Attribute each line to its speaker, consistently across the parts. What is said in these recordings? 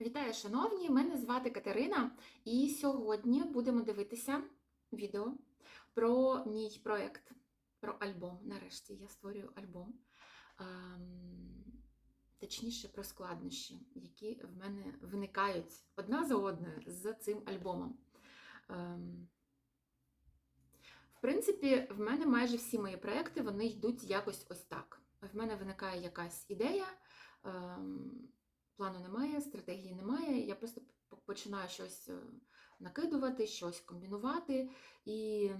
Speaker 1: Вітаю, шановні! Мене звати Катерина, і сьогодні будемо дивитися відео про мій проєкт, про альбом. Нарешті я створюю альбом. Ем, Точніше, про складнощі, які в мене виникають одна за одною з цим альбомом. Ем, В принципі, в мене майже всі мої проекти вони йдуть якось ось так. В мене виникає якась ідея. Плану немає, стратегії немає. Я просто починаю щось е, накидувати, щось комбінувати. І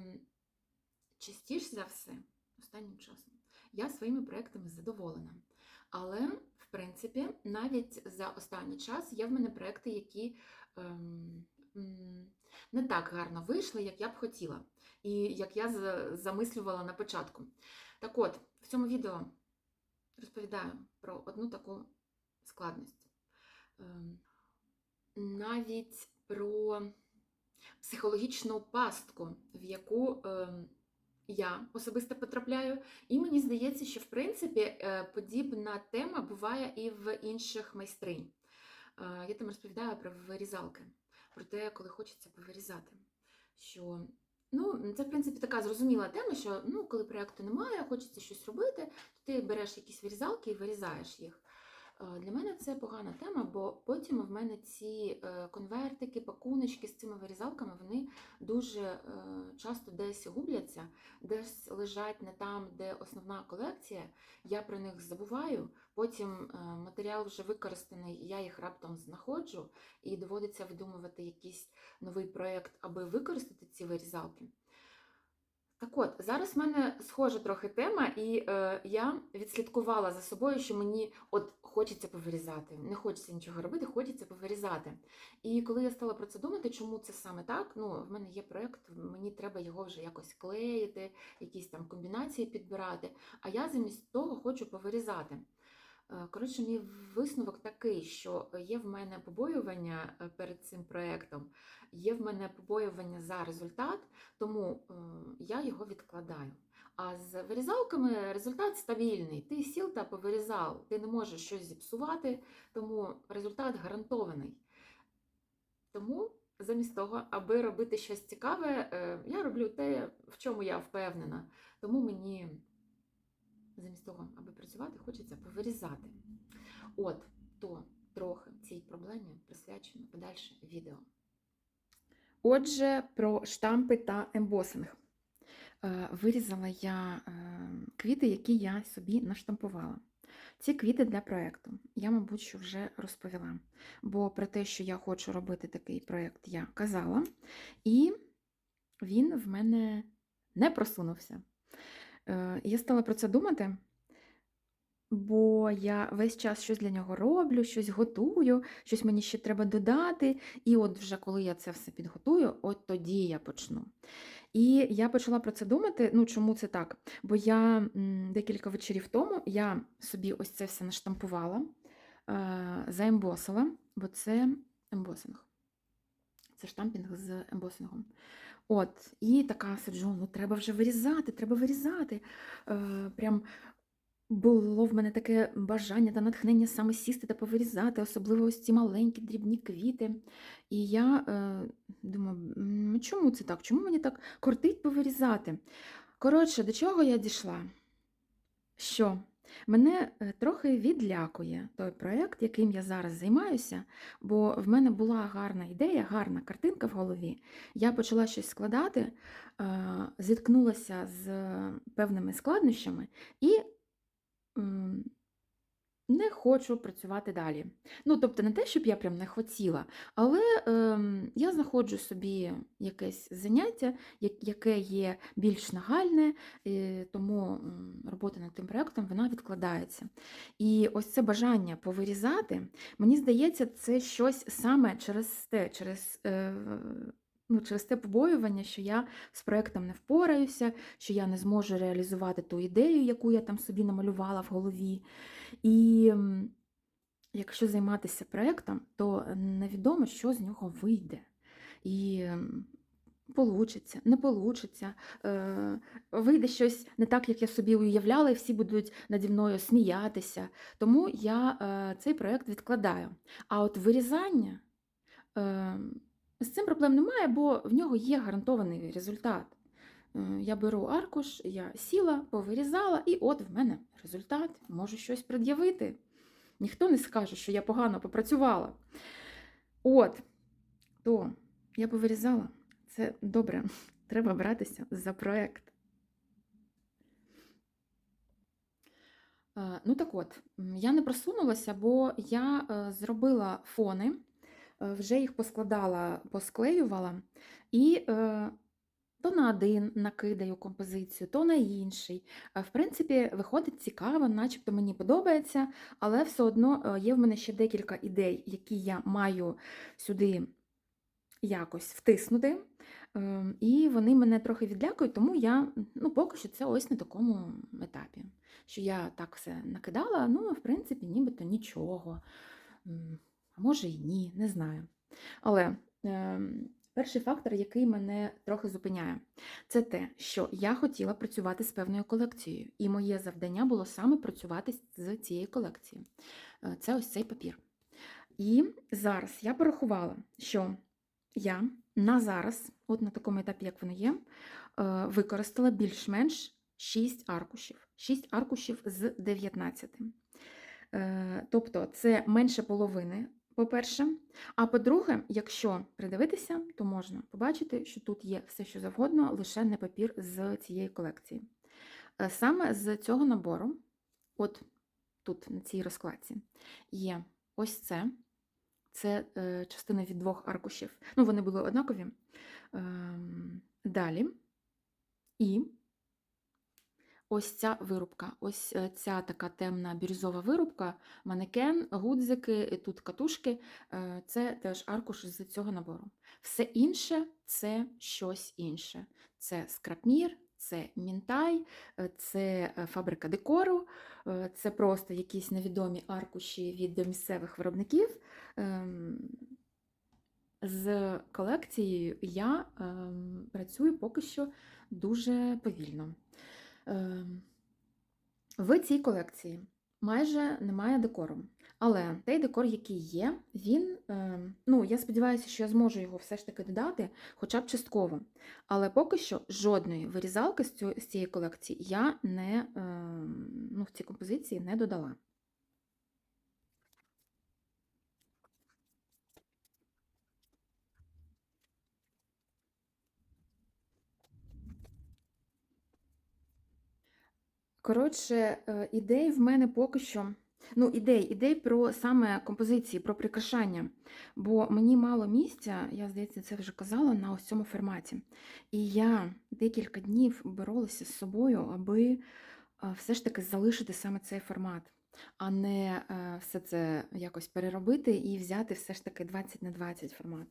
Speaker 1: частіше за все, останнім часом, я своїми проектами задоволена. Але, в принципі, навіть за останній час є в мене проекти, які ем, не так гарно вийшли, як я б хотіла, і як я замислювала на початку. Так от, в цьому відео розповідаю про одну таку складність. Ем, Навіть про психологічну пастку, в яку ем, я особисто потрапляю. І мені здається, що в принципі е, подібна тема буває і в інших майстринь. Е, Я там розповідаю про вирізалки, про те, коли хочеться повирізати. Що Ну, це, в принципі, така зрозуміла тема, що ну, коли проєкту немає, хочеться щось робити, то ти береш якісь вирізалки і вирізаєш їх. Е, Для мене це погана тема, бо потім в мене ці е, конвертики, пакуночки з цими вирізалками, вони дуже е, часто десь губляться, десь лежать не там, де основна колекція. Я про них забуваю. Потім матеріал вже використаний, я їх раптом знаходжу, і доводиться видумувати якийсь новий проєкт, аби використати ці вирізалки. Так от, зараз в мене схожа трохи тема, і е, я відслідкувала за собою, що мені от хочеться повирізати. Не хочеться нічого робити, хочеться повирізати. І коли я стала про це думати, чому це саме так? Ну, в мене є проєкт, мені треба його вже якось клеїти, якісь там комбінації підбирати. А я замість того хочу повирізати. Е, Коротше, мій висновок такий, що є в мене побоювання е, перед цим проєктом, є в мене побоювання за результат, тому е, я його відкладаю. А з вирізалками результат стабільний. Ти сіл та повирізав, ти не можеш щось зіпсувати, тому результат гарантований. Тому замість того, аби робити щось цікаве, е, я роблю те, в чому я впевнена. Тому мені замість того, аби працювати, хочеться повирізати. От, то трохи цій проблемі присвячено подальше відео. Отже, про штампи та ембосинг. Е, Вирізала я е, квіти, які я собі наштампувала. Ці квіти для проєкту. Я, мабуть, що вже розповіла. Бо про те, що я хочу робити такий проєкт, я казала. І він в мене не просунувся. Е, Я стала про це думати, бо я весь час щось для нього роблю, щось готую, щось мені ще треба додати. І от вже коли я це все підготую, от тоді я почну. І я почала про це думати. Ну, чому це так? Бо я декілька вечорів тому я собі ось це все наштампувала, е, заембосила, бо це ембосинг. Це штампінг з ембосингом. От, і така сиджу, ну треба вже вирізати, треба вирізати. Е, прям було в мене таке бажання та натхнення саме сісти та повирізати, особливо ось ці маленькі дрібні квіти. І я е, думаю, чому це так? Чому мені так кортить повирізати? Коротше, до чого я дійшла? Що мене е, трохи відлякує той проєкт, яким я зараз займаюся, бо в мене була гарна ідея, гарна картинка в голові. Я почала щось складати, е, зіткнулася з певними складнощами і не хочу працювати далі. Ну, тобто, не те, щоб я прям не хотіла, але ем, я знаходжу собі якесь заняття, яке є більш нагальне, і тому робота над тим проєктом вона відкладається. І ось це бажання повирізати, мені здається, це щось саме через те, через. Е, Ну, через те побоювання, що я з проєктом не впораюся, що я не зможу реалізувати ту ідею, яку я там собі намалювала в голові. І якщо займатися проєктом, то невідомо, що з нього вийде. І получиться, не получиться, е, вийде щось не так, як я собі уявляла, і всі будуть наді мною сміятися. Тому я е, цей проєкт відкладаю. А от вирізання е, з цим проблем немає, бо в нього є гарантований результат. Е, Я беру аркуш, я сіла, повирізала, і от в мене результат, можу щось пред'явити. Ніхто не скаже, що я погано попрацювала. От, то я повирізала. Це добре. Треба братися за проект. Е, Ну так от, я не просунулася, бо я е, зробила фони, вже їх поскладала, посклеювала, і е, то на один накидаю композицію, то на інший. Е, В принципі, виходить цікаво, начебто мені подобається, але все одно е, є в мене ще декілька ідей, які я маю сюди якось втиснути. Ем, І вони мене трохи відлякують, тому я ну, поки що це ось на такому етапі. Що я так все накидала, ну, в принципі, нібито нічого. А може і ні, не знаю. Але ем, перший фактор, який мене трохи зупиняє, це те, що я хотіла працювати з певною колекцією, і моє завдання було саме працювати з цією колекцією. Е, Це ось цей папір. І зараз я порахувала, що я на зараз, от на такому етапі, як воно є, е, використала більш-менш 6 аркушів. 6 аркушів з 19. Е, Тобто це менше половини, по-перше. А по-друге, якщо придивитися, то можна побачити, що тут є все, що завгодно, лише не папір з цієї колекції. Е, Саме з цього набору, от тут, на цій розкладці, є ось це. Це е, частина від двох аркушів. Ну, вони були однакові. Ем, далі. І ось ця вирубка. Ось е, ця така темна бірюзова вирубка, манекен, гудзики, тут катушки. е, Це теж аркуш з цього набору. Все інше це щось інше. Це скрапмір, це мінтай, е, це е, фабрика декору, е, це просто якісь невідомі аркуші від місцевих виробників. Ем, З колекцією я ем, працюю поки що дуже повільно. Ем, В цій колекції майже немає декору. Але той декор, який є, він, ем, ну, я сподіваюся, що я зможу його все ж таки додати, хоча б частково. Але поки що жодної вирізалки з цієї колекції я не, ем, ну, в цій композиції не додала. Коротше, е, ідей в мене поки що. Ну, ідей, ідей про саме композиції, про прикрашання. Бо мені мало місця, я, здається, це вже казала на ось цьому форматі. І я декілька днів боролася з собою, аби все ж таки залишити саме цей формат, а не е, все це якось переробити і взяти все ж таки 20 на 20 формат.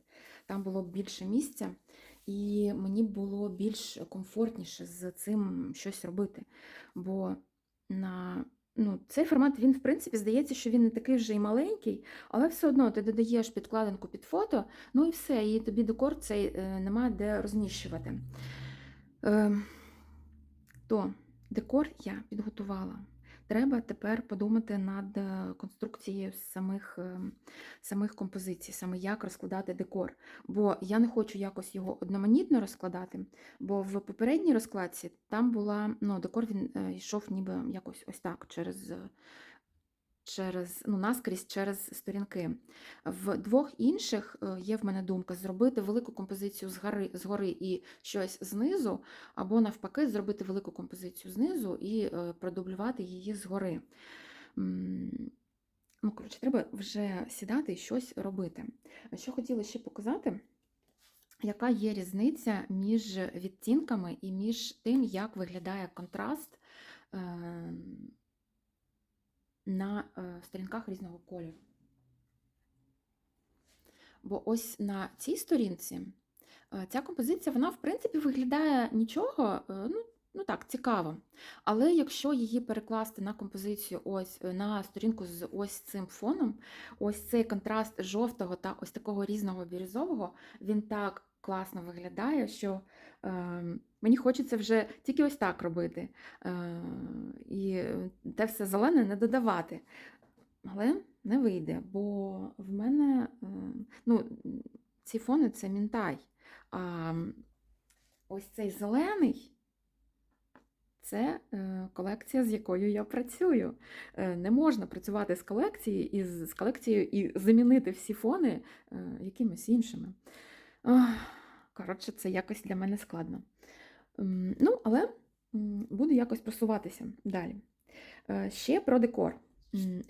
Speaker 1: Там було б більше місця, і мені було більш комфортніше з цим щось робити. Бо на ну, цей формат, він, в принципі, здається, що він не такий вже й маленький, але все одно ти додаєш підкладинку під фото, ну і все, і тобі декор цей е, немає де розміщувати. Е, то декор я підготувала. Треба тепер подумати над е, конструкцією самих, е, самих композицій, саме як розкладати декор. Бо я не хочу якось його одноманітно розкладати, бо в попередній розкладці там була, ну, декор він е, йшов ніби якось ось так, через, через ну, наскрізь через сторінки. В двох інших е, є в мене думка зробити велику композицію згори, згори і щось знизу, або навпаки, зробити велику композицію знизу і е, продублювати її згори. Ну, коротше, треба вже сідати і щось робити. Що хотіла ще показати, яка є різниця між відтінками і між тим, як виглядає контраст е, на е, сторінках різного кольору. Бо ось на цій сторінці е, ця композиція, вона, в принципі, виглядає нічого, е, ну, ну так, цікаво. Але якщо її перекласти на композицію, ось на сторінку з ось цим фоном, ось цей контраст жовтого та ось такого різного бірюзового, він так класно виглядає, що е, мені хочеться вже тільки ось так робити. Е, і те все зелене не додавати. Але не вийде, бо в мене е, ну, ці фони це мінтай. А ось цей зелений це е, колекція, з якою я працюю. Е, Не можна працювати з колекцією і з колекцією і замінити всі фони е, якимись іншими. Коротше, це якось для мене складно. Ну, але буду якось просуватися далі. Е, Ще про декор.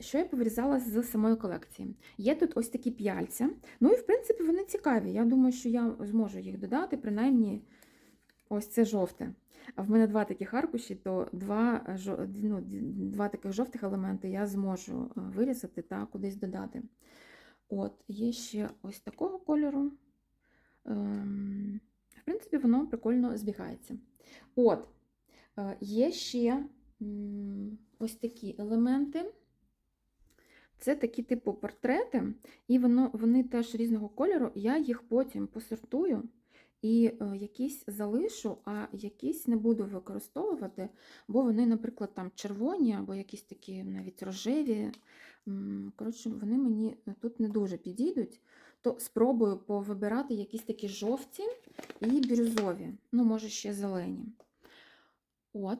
Speaker 1: Що я повирізала з самої колекції? Є тут ось такі п'яльця. Ну і в принципі вони цікаві. Я думаю, що я зможу їх додати, принаймні ось це жовте. А в мене два таких аркуші, то два, е, ну, два таких жовтих елементи я зможу е, вирізати та кудись додати. От, є ще ось такого кольору. Ем, В принципі, воно прикольно збігається. От, е, є ще ось такі елементи. Це такі типу портрети, і воно, вони теж різного кольору. Я їх потім посортую і е, якісь залишу, а якісь не буду використовувати, бо вони, наприклад, там червоні або якісь такі навіть рожеві. Коротше, вони мені тут не дуже підійдуть. То спробую повибирати якісь такі жовті і бірюзові, ну, може, ще зелені. От.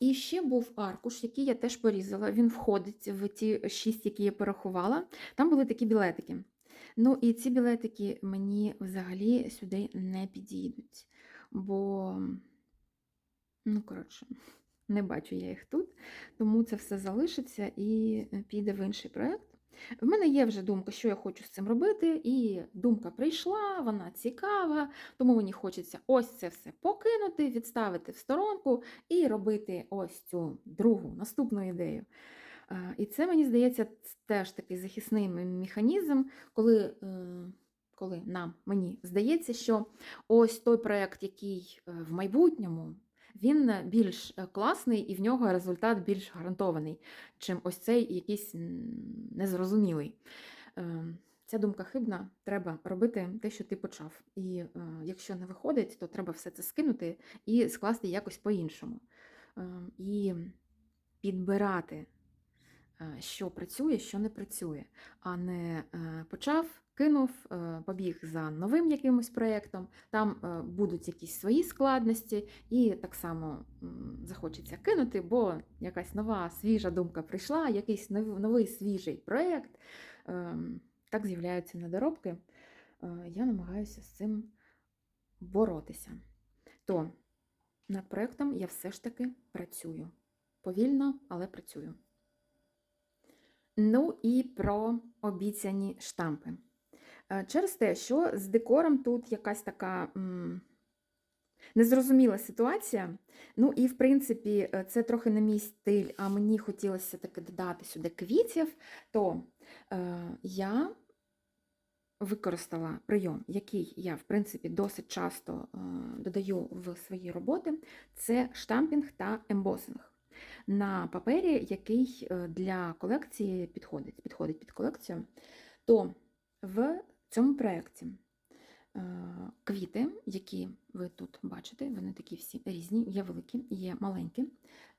Speaker 1: І ще був аркуш, який я теж порізала. Він входить в ті шість, які я порахувала. Там були такі білетики. Ну, і ці білетики мені взагалі сюди не підійдуть. Бо, ну, коротше, не бачу я їх тут. Тому це все залишиться і піде в інший проєкт. В мене є вже думка, що я хочу з цим робити, і думка прийшла, вона цікава, тому мені хочеться ось це все покинути, відставити в сторонку і робити ось цю другу наступну ідею. І це, мені здається, теж такий захисний механізм, коли, е, коли нам, мені здається, що ось той проєкт, який е, в майбутньому, він е, більш е, класний і в нього результат більш гарантований, чим ось цей якийсь незрозумілий. Е, Ця думка хибна, треба робити те, що ти почав. І е, якщо не виходить, то треба все це скинути і скласти якось по-іншому. Е, І підбирати, що працює, що не працює, а не е, почав, кинув, е, побіг за новим якимось проєктом, там е, будуть якісь свої складності, і так само захочеться кинути, бо якась нова свіжа думка прийшла, якийсь нов- новий свіжий проєкт. Ем, Так з'являються недоробки. Е, Я намагаюся з цим боротися. То над проєктом я все ж таки працюю. Повільно, але працюю. Ну і про обіцяні штампи. Е, Через те, що з декором тут якась така м, незрозуміла ситуація. Ну і, в принципі, е, це трохи не мій стиль, а мені хотілося таки додати сюди квітів, то е, я використала прийом, який я, в принципі, досить часто е, додаю в свої роботи, це штампінг та ембосинг на папері, який е, для колекції підходить, підходить під колекцію, то в цьому проєкті е, квіти, які ви тут бачите, вони такі всі різні, є великі, є маленькі.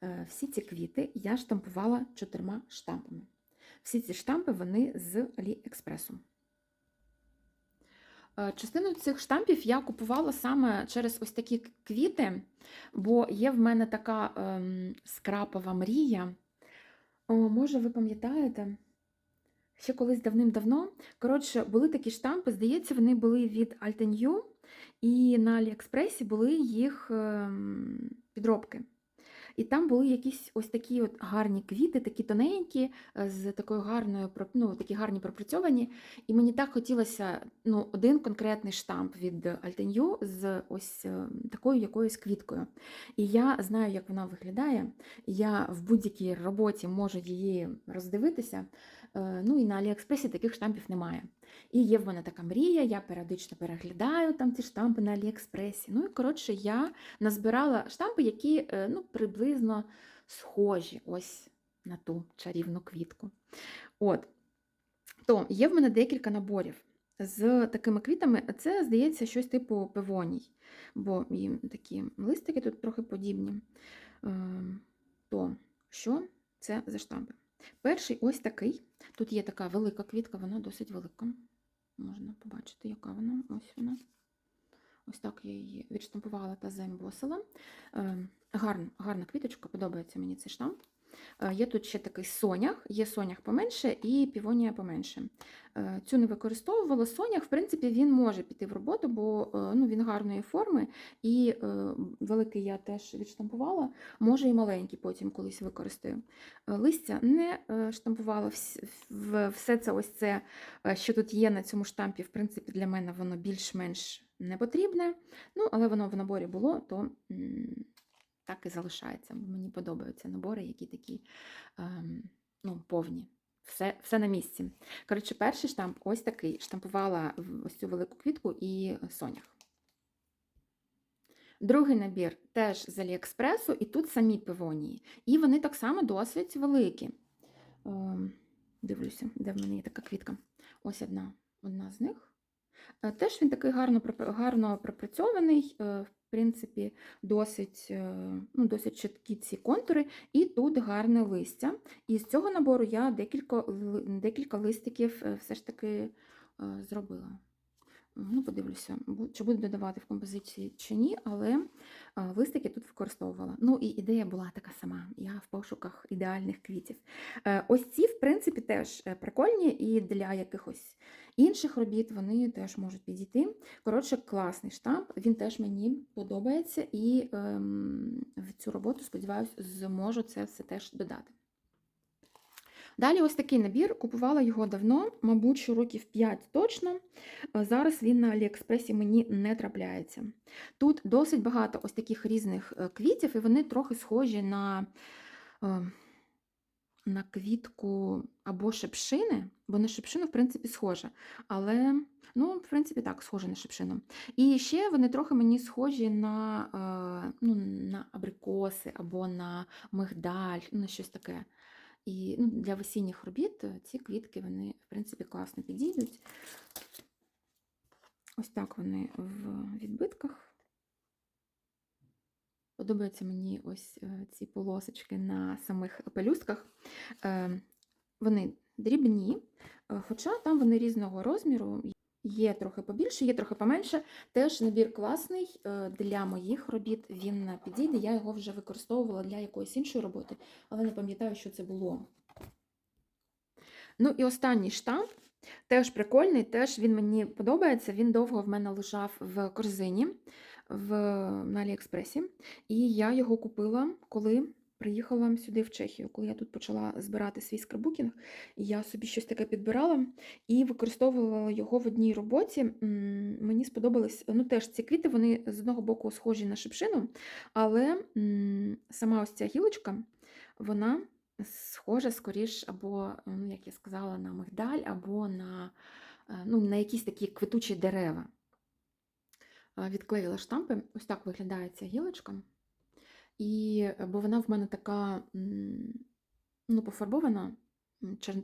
Speaker 1: Е, Всі ці квіти я штампувала чотирма штампами. Всі ці штампи вони з AliExpress. Е, Частину цих штампів я купувала саме через ось такі квіти, бо є в мене така ем, скрапова мрія. О, може, ви пам'ятаєте? Ще колись давним-давно. Коротше, були такі штампи, здається, вони були від Altenю, і на Аліекспресі були їх ем, підробки. І там були якісь ось такі от гарні квіти, такі тоненькі, е, з такою гарною, ну, такі гарні пропрацьовані. І мені так хотілося ну, один конкретний штамп від Altenю з ось е, такою якоюсь квіткою. І я знаю, як вона виглядає. Я в будь-якій роботі можу її роздивитися. Е, Ну і на Аліекспресі таких штампів немає. І є в мене така мрія, я періодично переглядаю там ці штампи на Аліекспресі. Ну і коротше, я назбирала штампи, які е, ну, приблизно схожі ось на ту чарівну квітку. От. То є в мене декілька наборів з такими квітами. Це, здається, щось типу певоній, бо їм такі листики тут трохи подібні. Ем, То що це за штампи? Перший ось такий. Тут є така велика квітка, вона досить велика. Можна побачити, яка вона. Ось вона. Ось так я її відштампувала та заембосила. Ем, Гарна, гарна квіточка, подобається мені цей штамп. Е, Є тут ще такий сонях, є сонях поменше і півонія поменше. Е, Цю не використовувала. Сонях, в принципі, він може піти в роботу, бо е, ну, він гарної форми, і великий я теж відштампувала, може і маленький потім колись використаю. Листя не штампувала все це ось це, що тут є на цьому штампі, в принципі, для мене воно більш-менш не потрібне. Ну, але воно в наборі було, то так і залишається. Мені подобаються набори, які такі ем, ну, повні. Все, все на місці. Коротше, перший штамп ось такий. Штампувала ось цю велику квітку і сонях. Другий набір теж з Аліекспресу, і тут самі пивонії. І вони так само досить великі. Ем, Дивлюся, де в мене є така квітка. Ось одна, одна з них. Е, Теж він такий гарно, гарно пропрацьований, е, в принципі, досить, е, ну, досить чіткі ці контури, і тут гарне листя. І з цього набору я декілька, декілька листиків все ж таки зробила. Ну, подивлюся, чи буду додавати в композиції чи ні, але листики тут використовувала. Ну і ідея була така сама. Я в пошуках ідеальних квітів. Е, Ось ці, в принципі, теж е, прикольні, і для якихось інших робіт вони теж можуть підійти. Коротше, класний штамп, він теж мені подобається, і ем, в цю роботу, сподіваюся, зможу це все теж додати. Далі ось такий набір. Купувала його давно, мабуть, що років 5 точно. Е, Зараз він на Аліекспресі мені не трапляється. Тут досить багато ось таких різних е, квітів, і вони трохи схожі на, е, на квітку або шипшини, бо на шипшину, в принципі, схожа. Але, ну, в принципі, так, схоже на шипшину. І ще вони трохи мені схожі на, ну, на абрикоси або на мигдаль, на щось таке. І ну, для весінніх робіт е, ці квітки вони, в принципі, класно підійдуть. Ось так вони в відбитках. Подобаються мені ось е, ці полосочки на самих пелюстках. Е, Вони дрібні, хоча там вони різного розміру. Є трохи побільше, є трохи поменше. Теж набір класний е, для моїх робіт. Він підійде. Я його вже використовувала для якоїсь іншої роботи, але не пам'ятаю, що це було. Ну і останній штамп. Теж прикольний, теж він мені подобається. Він довго в мене лежав в корзині в, на Аліекспресі. І я його купила, коли приїхала сюди в Чехію, коли я тут почала збирати свій скраббукінг. І я собі щось таке підбирала і використовувала його в одній роботі. Мені сподобались, ну теж ці квіти, вони з одного боку схожі на шипшину, але сама ось ця гілочка, вона схожа скоріш, або, ну, як я сказала, на мигдаль, або на, е, ну, на якісь такі квитучі дерева. Е, Відклеїла штампи. Ось так виглядає ця гілочка. І, е, бо вона в мене така ну, пофарбована,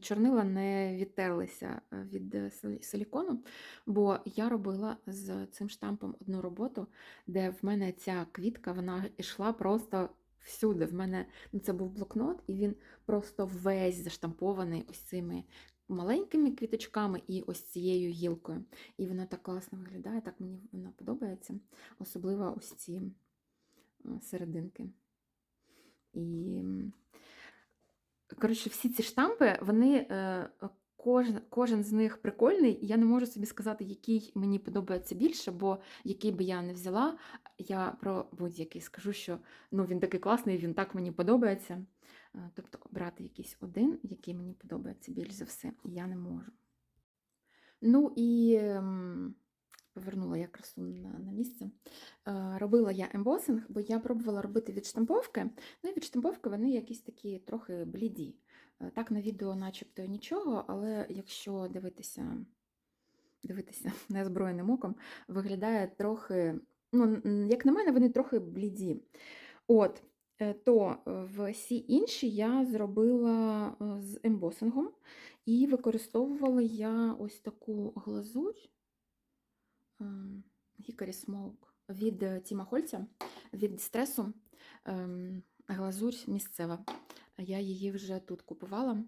Speaker 1: чорнила не відтерлися е, від е, силікону, бо я робила з цим штампом одну роботу, де в мене ця квітка вона йшла просто всюди. В мене ну, це був блокнот, і він просто весь заштампований ось цими маленькими квіточками і ось цією гілкою. І вона так класно виглядає, так мені вона подобається. Особливо ось ці серединки. І, коротше, всі ці штампи, вони, е, кожен, кожен з них прикольний. Я не можу собі сказати, який мені подобається більше, бо який би я не взяла, я про будь-який скажу, що ну, він такий класний, він так мені подобається. Е, Тобто обрати якийсь один, який мені подобається більш за все, я не можу. Ну і повернула я красу на, на місце. Е, Робила я ембосинг, бо я пробувала робити відштамповки. Ну і відштамповки вони якісь такі трохи бліді. Е, Так, на відео начебто нічого, але якщо дивитися, дивитися неозброєним оком, виглядає трохи, ну, як на мене, вони трохи бліді. От, е, то всі інші я зробила е, з ембосингом і використовувала я ось таку глазурь Hickory Smoke від е, Тіма Хольця, від стресу. Ем, Глазурь місцева. Я її вже тут купувала.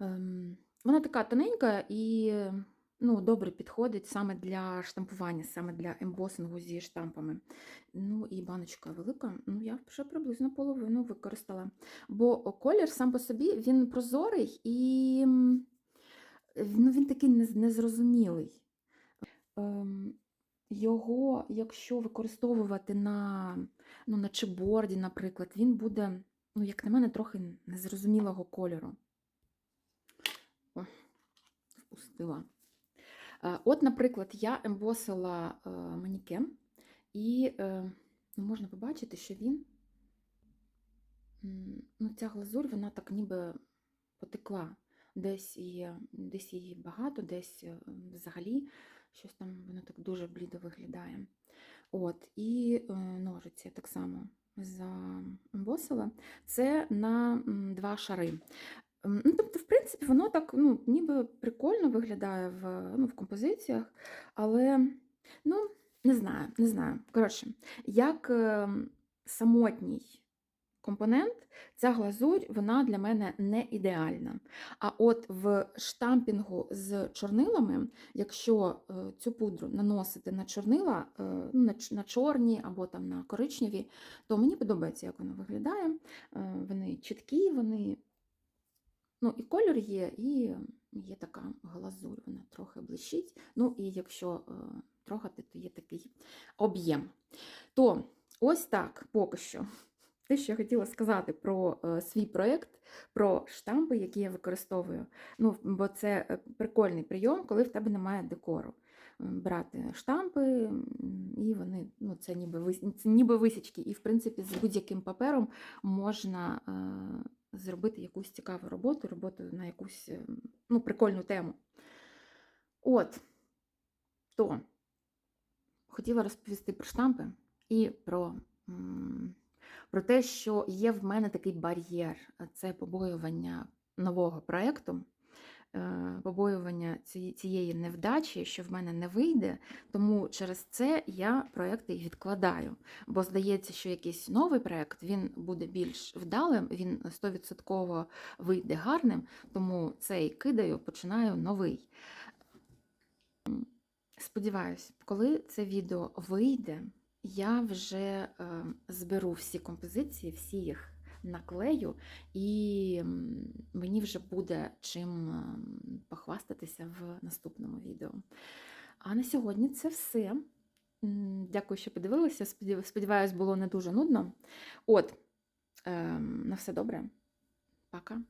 Speaker 1: Ем, Вона така тоненька і ну, добре підходить саме для штампування, саме для ембосингу зі штампами. Ну і баночка велика. Ну, я вже приблизно половину використала. Бо колір сам по собі він прозорий і ну, він такий незрозумілий. Ем, Його, якщо використовувати на, ну, на чипборді, наприклад, він буде, ну, як на мене, трохи незрозумілого кольору. О, впустила. Е, От, наприклад, я ембосила е, манікен, і е, ну, можна побачити, що він, ну, ця глазурь, вона так ніби потекла. Десь є, десь її багато, десь взагалі щось там воно так дуже блідо виглядає. От, і е, ножиці так само заембосила. Це на два шари. Ну, тобто, в принципі, воно так ну, ніби прикольно виглядає в, ну, в композиціях, але ну, не знаю, не знаю. Коротше, як ем, самотній компонент, ця глазурь вона для мене не ідеальна. А от в штампінгу з чорнилами, якщо е, цю пудру наносити на чорнила, е, ну, на, чорні або там на коричневі, то мені подобається, як воно виглядає. Е, Вони чіткі, вони Ну, і кольор є, і є така глазурь, вона трохи блищить. Ну, і якщо трогати, то є такий об'єм. То ось так поки що. Те, що я хотіла сказати про е, свій проєкт, про штампи, які я використовую. Ну, бо це е, прикольний прийом, коли в тебе немає декору. Брати штампи, і вони, ну, це ніби, це ніби висічки. І, в принципі, з будь-яким папером можна е, зробити якусь цікаву роботу, роботу на якусь е, ну, прикольну тему. От, то хотіла розповісти про штампи і про, м, про те, що є в мене такий бар'єр це побоювання нового проєкту. е, Побоювання цієї- невдачі, що в мене не вийде, тому через це я проекти відкладаю. Бо здається, що якийсь новий проект він буде більш вдалим, він 100% вийде гарним, тому цей кидаю, починаю новий. Сподіваюсь, коли це відео вийде, я вже е, зберу всі композиції, всі їх наклею, і мені вже буде чим ем, похвастатися в наступному відео. А на сьогодні це все. Дякую, що подивилися. Сподіваюсь, було не дуже нудно. От, ем, на все добре. Пока.